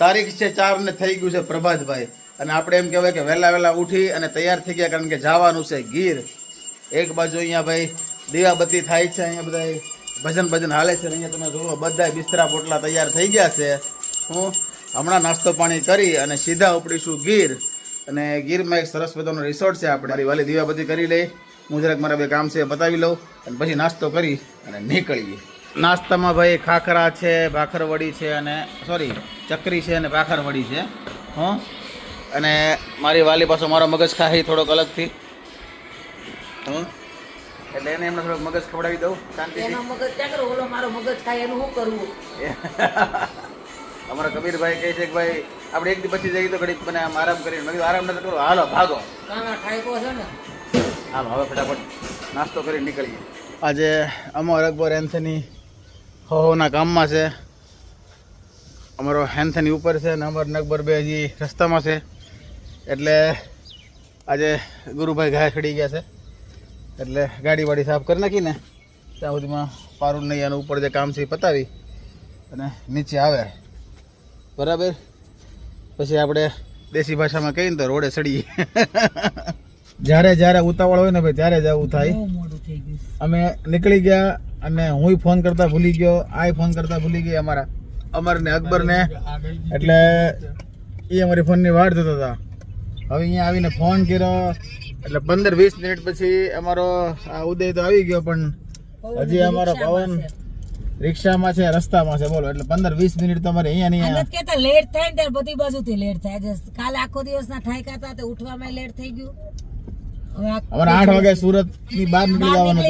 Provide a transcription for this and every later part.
તારીખ છે ચાર ને થઈ ગયું છે પ્રભાતભાઈ. અને આપણે એમ કહેવાય કે વહેલા વહેલા ઉઠી અને તૈયાર થઈ ગયા કારણ કે જવાનું છે ગીર. એક બાજુ અહીંયા ભાઈ દીવાબત્તી થાય છે અહીંયા બધા ભજન ભજન હાલે છે અહીંયા તમે જુઓ બધા બિસ્તરા પોટલા તૈયાર થઈ ગયા છે. હું હમણાં નાસ્તો પાણી કરી અને સીધા ઉપડીશું ગીર. અને ગીરમાં એક સરસ મજાનો રિસોર્ટ છે આપણે. મારી વાલી દીવાબત્તી કરી લઈ. હું જરાક મારા બે કામ છે બતાવી લઉં અને પછી નાસ્તો કરી અને નીકળીએ. નાસ્તામાં ભાઈ ખાખરા છે ભાખરવડી છે અને સોરી ચકરી છે અને ભાખરવડી છે. હં? અને મારી વાલી પાછો મારો મગજ ખાઈ થોડોક અલગથી. હં? એટલે એને એમને થોડોક મગજ ખવડાવી દઉં શાંતિ એનો મગજ ક્યાં કરો ઓલો મારો મગજ ખાય એનું શું કરવું? અમારા કબીરભાઈ કહે છે કે ભાઈ આપણે એક દી પછી જઈએ તો ઘડીક મને આમ આરામ કરીને મેં આરામ નથી કરો હાલો ભાગો. કાના ઠાયકો છે ને? હાલો હવે ફટાફટ નાસ્તો કરી નીકળીએ. આજે અમર અકબર એન્થની હોના કામમાં છે. અમારો હેન્થની ઉપર છે અને અમારો નકબર બે હજી રસ્તામાં છે. એટલે આજે ગુરુભાઈ ઘાય ચડી ગયા છે. એટલે ગાડી વાડી સાફ કરી નાખીને ત્યાં સુધીમાં પારું નહીં અને ઉપર જે કામ છે એ પતાવી અને નીચે આવે. બરાબર? પછી આપણે દેશી ભાષામાં કહીએ ને તો રોડે ચડીએ. જ્યારે જ્યારે ઉતાવળ હોય ને ભાઈ ત્યારે જ આવું થાય. અમે નીકળી ગયા અને હુંય ફોન કરતા ભૂલી ગયો આય ફોન કરતા ભૂલી ગઈ અમારા અમરને અકબરને. એટલે એ અમારી ફોનની વાટ જોતા હતા. હવે અહીંયા આવીને ફોન કર્યો એટલે પંદર વીસ મિનિટ પછી અમારો આ ઉદય તો આવી ગયો પણ હજી અમારો પવન રિક્ષામાં છે રસ્તામાં છે બોલો એટલે પંદર વીસ મિનિટ તો અમારે અહીંયા નહીં કે કેતા લેટ થાય ને ત્યારે બધી બાજુથી લેટ થાય. કાલે આખો દિવસના ઠાયકા હતા ઉઠવામાં લેટ થઈ ગયું. આ અમારે આઠ વાગે સુરતની બહાર નીકળી જવાનું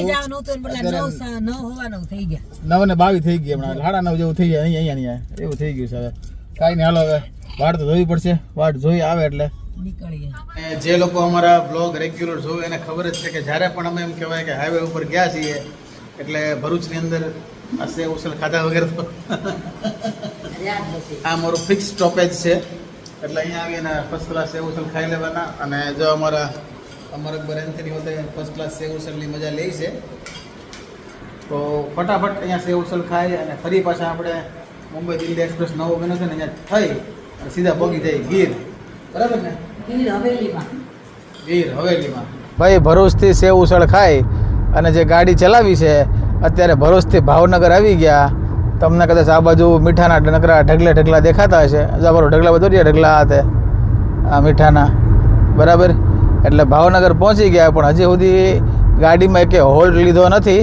નવ ને બાવી થઈ ગઈ હમણાં. સાડા નવ જેવું થઈ જાય અહીંયા અહીંયા એવું થઈ ગયું સાહેબ કાંઈ નહીં હાલો હવે. વાટ તો જોવી પડશે. વાટ જોઈ આવે એટલે. જે લોકો અમારા બ્લોગ રેગ્યુલર જોવે એને ખબર જ છે કે જ્યારે પણ અમે એમ કહેવાય કે હાઈવે ઉપર ગયા છીએ એટલે ભરૂચની અંદર આ સેવ ઉસલ ખાધા વગેરે તો આ મારું ફિક્સ સ્ટોપેજ છે. એટલે અહીંયા આવીને ફર્સ્ટ ક્લાસ સેવ ઉછલ ખાઈ લેવાના. અને જો અમારા અમર અકબર એન્થની હોતે ફર્સ્ટ ક્લાસ સેવ ઉસલની મજા લે છે. તો ફટાફટ અહીંયા સેવ ઉસલ ખાઈ અને ફરી પાછા આપણે મુંબઈ દિલ્હી એક્સપ્રેસ નવો બન્યો છે ને અહીંયા થઈ અને સીધા પગી જાય ગીર. બરાબર ને? ગીર હવેલીમાં. ગીર હવેલીમાં. ભાઈ ભરૂચથી સેવ ઉસળ ખાઈ અને જે ગાડી ચલાવી છે અત્યારે ભરૂચથી ભાવનગર આવી ગયા. તમને કદાચ આ બાજુ મીઠાના ડનકરા ઢગલે ઢગલા દેખાતા હશે. જબરો ઢગલા બધો રહ્યા ઢગલા હાથે. આ મીઠાના. બરાબર? એટલે ભાવનગર પહોંચી ગયા, પણ હજી સુધી ગાડીમાં એકે હોલ્ડ લીધો નથી.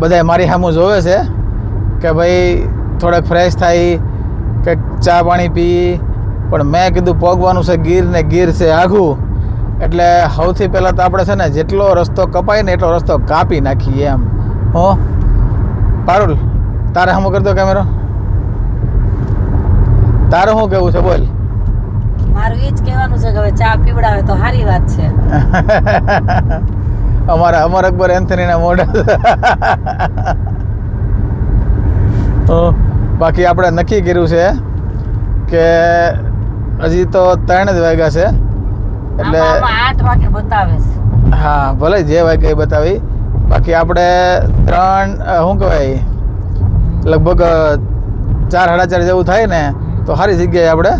બધાય મારી સામું જોવે છે કે ભાઈ, થોડાક ફ્રેશ થાય કંઈક ચા પાણી પી. પણ મેં કીધું પોગવાનું છે, ગીર ને ગીર છે આઘું. એટલે સૌથી પહેલાં તો આપણે છે ને, જેટલો રસ્તો કપાય ને એટલો રસ્તો કાપી નાખીએ એમ. હો? પારુલ, તારે હમો કરતો કેમેરો તારે શું કેવું છે, બોલ. મારું એ જ કહેવાનું છે કે હવે પીવડાવે તો સારી વાત છે. અમારા અમર અકબર એન્થનીના મોઢા બાકી આપણે નક્કી કર્યું છે કે હજી તો ત્રણ જ વાગ્યા છે. એટલે આઠ વાગે બતાવે છે હા ભલે જે વાગે એ બતાવી. બાકી આપણે ત્રણ શું કહેવાય? લગભગ ચાર સાડા ચાર જેવું થાય ને તો સારી જગ્યાએ આપણે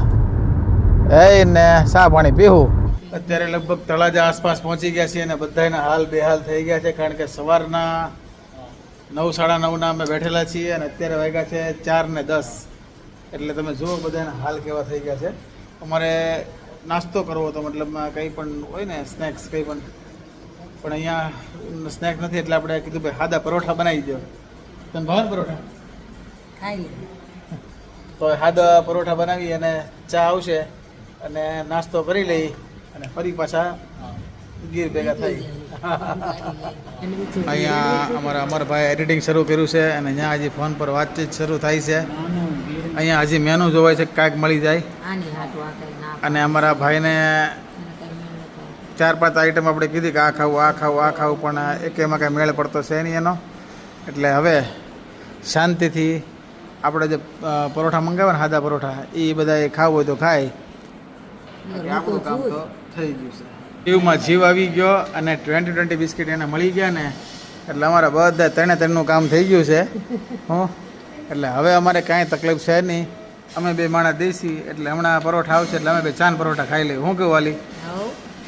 એ ને ચા પાણી પીવું અત્યારે લગભગ તળાજા આસપાસ પહોંચી ગયા છીએ અને બધાના હાલ બેહાલ થઈ ગયા છે કારણ કે સવારના નવ સાડા નવના અમે બેઠેલા છીએ અને અત્યારે વાગ્યા છે ચાર ને દસ. એટલે તમે જુઓ બધાના હાલ કેવા થઈ ગયા છે. અમારે નાસ્તો કરવો હતો મતલબમાં કંઈ પણ હોય ને સ્નેક્સ કંઈ પણ. પણ અહીંયા સ્નેક નથી એટલે આપણે કીધું ભાઈ સાદા પરોઠા બનાવી દો તમે ભાવે પરોઠા? ખાઈ તો સાદા પરોઠા બનાવી અને ચા આવશે અને નાસ્તો કરી લઈ. અને ફરી પાછા ગીર ભેગા થઈ. અહીંયા અમારા અમરભાઈ એડિટિંગ શરૂ કર્યું છે અને અહીંયા હજી ફોન પર વાતચીત શરૂ થાય છે. અહીંયા હજી મેનુ જોવાય છે કાંઈક મળી જાય. આની હાટું આ કઈ ના અને અમારા ભાઈને ચાર પાંચ આઈટમ આપણે કીધી કે આ ખાવું આ ખાવું આ ખાવું પણ એક એમાં કાંઈ મેળ પડતો છે નહીં એનો. એટલે હવે શાંતિથી આપણે જે પરોઠા મંગાવે ને સાદા પરોઠા એ બધા ખાવું હોય તો ખાય. આપણું કામ તો થઈ ગયું છે. જીવમાં જીવ આવી ગયો અને ટ્વેન્ટી ટ્વેન્ટી બિસ્કિટ એને મળી ગયા ને એટલે અમારા બધા ત્રણે ત્રણનું કામ થઈ ગયું છે. હું એટલે હવે અમારે કાંઈ તકલીફ છે નહીં. અમે બે માણા દેશી એટલે હમણાં પરોઠા આવશે એટલે અમે બે ચાન પરોઠા ખાઈ લઈએ. હું કેવું વાલી?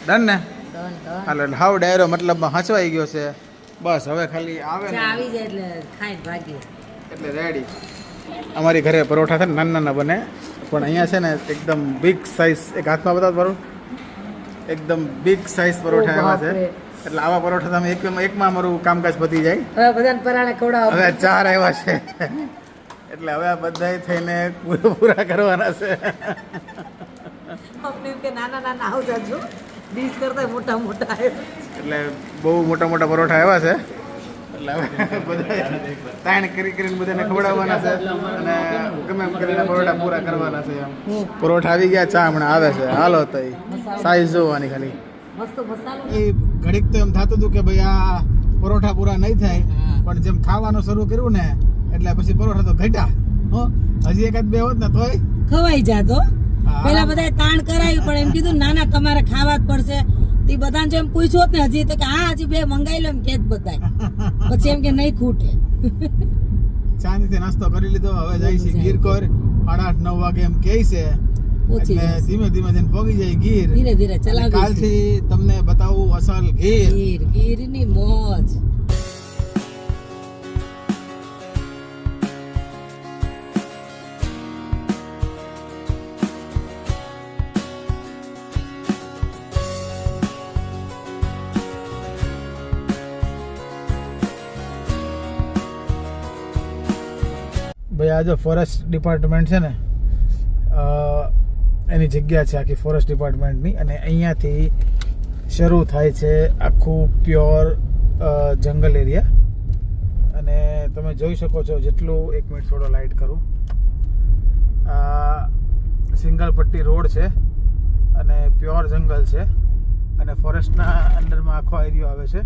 ડન ને? હાલો એટલે હાવ ડાયરો મતલબમાં હચવાઈ ગયો છે. બસ હવે ખાલી આવે આવી જાય એટલે ભાગીએ. એટલે રેડી અમારી ઘરે પરોઠા છે ને નાના નાના બને. પણ અહીંયા છે ને એકદમ બિગ સાઇઝ એક હાથમાં બતાવો મારું એકદમ બિગ સાઇઝ પરોઠા એવા છે. એટલે આવા પરોઠા તમે એક એકમાં અમારું કામકાજ પતી જાય. હવે બધાને પરાણે ખવડાવો. હવે ચાર આવ્યા છે. એટલે હવે આ બધા થઈને પૂરા પૂરા કરવાના છે. અમને કે નાના નાના આવું જાજો ડીશ કરતા મોટા મોટા. એટલે બહુ મોટા મોટા પરોઠા આવ્યા છે. એટલે બધા તાણ કરી કરીને બધાને ખવડાવવાના છે. અને ગમે એમ કરીને પરોઠા પૂરા કરવાના છે એમ. પરોઠા આવી ગયા ચા હમણાં આવે છે. હાલો તો સાઈઝ જોવાની ખાલી. એ ઘડીક તો એમ થતું હતું કે ભાઈ આ પરોઠા પૂરા નહીં થાય પણ જેમ ખાવાનું શરૂ કર્યું ને એટલે પછી પરોઠા તો ઘટ્યા. હો હજી એકાદ બે હોત ને તોય. ખવાઈ જાતો. પેલા બધા તાણ કરાયું પણ એમ કીધું ના ના તમારે ખાવા જ પડશે. તે બધાને જેમ પૂછ્યું ને હજી તો કે હા હજી બે મંગાઈ લો એમ કે બધાય. પછી એમ કે નહીં ખૂટે. શાંતિથી નાસ્તો કરી લીધો હવે જાય છે ગીર કોર સાડા આઠ નવ વાગે એમ કે છે. એટલે ધીમે ધીમે જઈને પહોંચી જાય ગીર. ધીરે ધીરે ચલાવી કાલથી તમને બતાવું અસલ ગીર. ગીર ગીરની મોજ. ભાઈ, આ જો ફોરેસ્ટ ડિપાર્ટમેન્ટ છે ને એની જગ્યા છે આખી ફોરેસ્ટ ડિપાર્ટમેન્ટની અને અહીંયાથી શરૂ થાય છે આખું પ્યોર જંગલ એરિયા અને તમે જોઈ શકો છો જેટલું, એક મિનિટ થોડો લાઇટ કરું. આ સિંગલ પટ્ટી રોડ છે અને પ્યોર જંગલ છે અને ફોરેસ્ટના અંડરમાં આખો એરિયો આવે છે.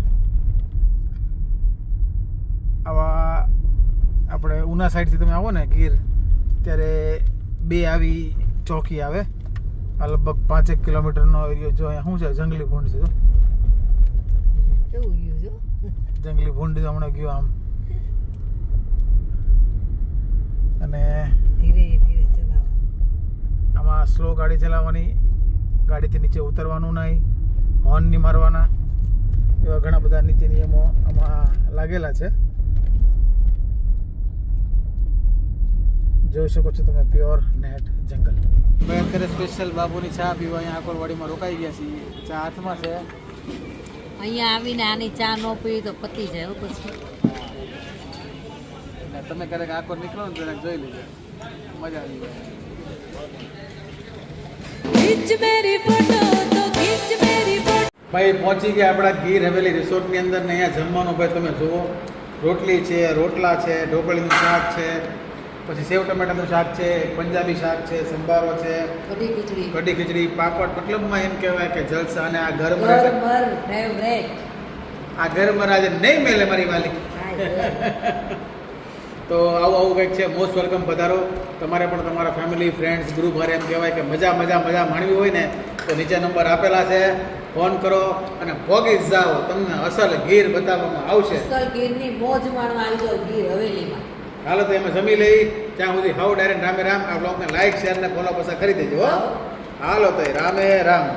આવા આપણે ઉના સાઈડથી તમે આવો ને ગીર ત્યારે બે આવી ચોકી આવે. આ લગભગ પાંચેક કિલોમીટરનો એરિયો જો અહીંયા શું છે? જંગલી ભૂંડ છે જંગલી ભૂંડ હમણાં ગયો આમ. અને ધીરે ધીરે ચલાવવાનું. આમાં સ્લો ગાડી ચલાવવાની ગાડીથી નીચે ઉતરવાનું નહીં હોર્ન નહીં મારવાના એવા ઘણા બધા નીતિ નિયમો આમાં લાગેલા છે. જોઈ શકો છો તમે પ્યોર નેટ જંગલ. ભાઈ અત્યારે સ્પેશિયલ બાબુની ચા પીવા અહીંયા આકોલવાડીમાં રોકાઈ ગયા છીએ. ચા હાથમાં છે. અહીંયા આવીને આની ચા ન પી તો પતી જાય હો પછી. એટલે તમે ક્યારેક આકોર નીકળો ને જરાક જોઈ લેજો. મજા આવી જાય. ભાઈ પહોંચી ગયા આપણા ગીર હવેલી રિસોર્ટની અંદર ને અહીંયા જમવાનું ભાઈ તમે જુઓ. રોટલી છે રોટલા છે ઢોકળીનું શાક છે. પછી સેવ ટમેટાનું શાક છે પંજાબી શાક છે સંભારો છે કઢી ખીચડી. કઢી ખીચડી પાપડ મતલબમાં એમ કહેવાય કે જલસા અને આ ઘર આ ઘર આજે નહીં મેલે મારી માલિક. તો આવું આવું કંઈક છે મોસ્ટ વેલકમ પધારો. તમારે પણ તમારા ફેમિલી ફ્રેન્ડ્સ ગ્રુપ હારે એમ કહેવાય કે મજા મજા મજા માણવી હોય ને તો નીચે નંબર આપેલા છે. ફોન કરો અને ભોગી જાઓ. તમને અસલ ગીર બતાવવામાં આવશે. અસલ ગીરની મોજ માણવા આવી જાઓ ગીર હવેલીમાં. હાલો તો એમાં જમી લઈ. ત્યાં સુધી હાઉ ડાયરેક્ટ રામે રામ. આ બ્લોગને લાઈક શેર ને ફોલો પાછા કરી દેજો. હાલો તો રામે રામ.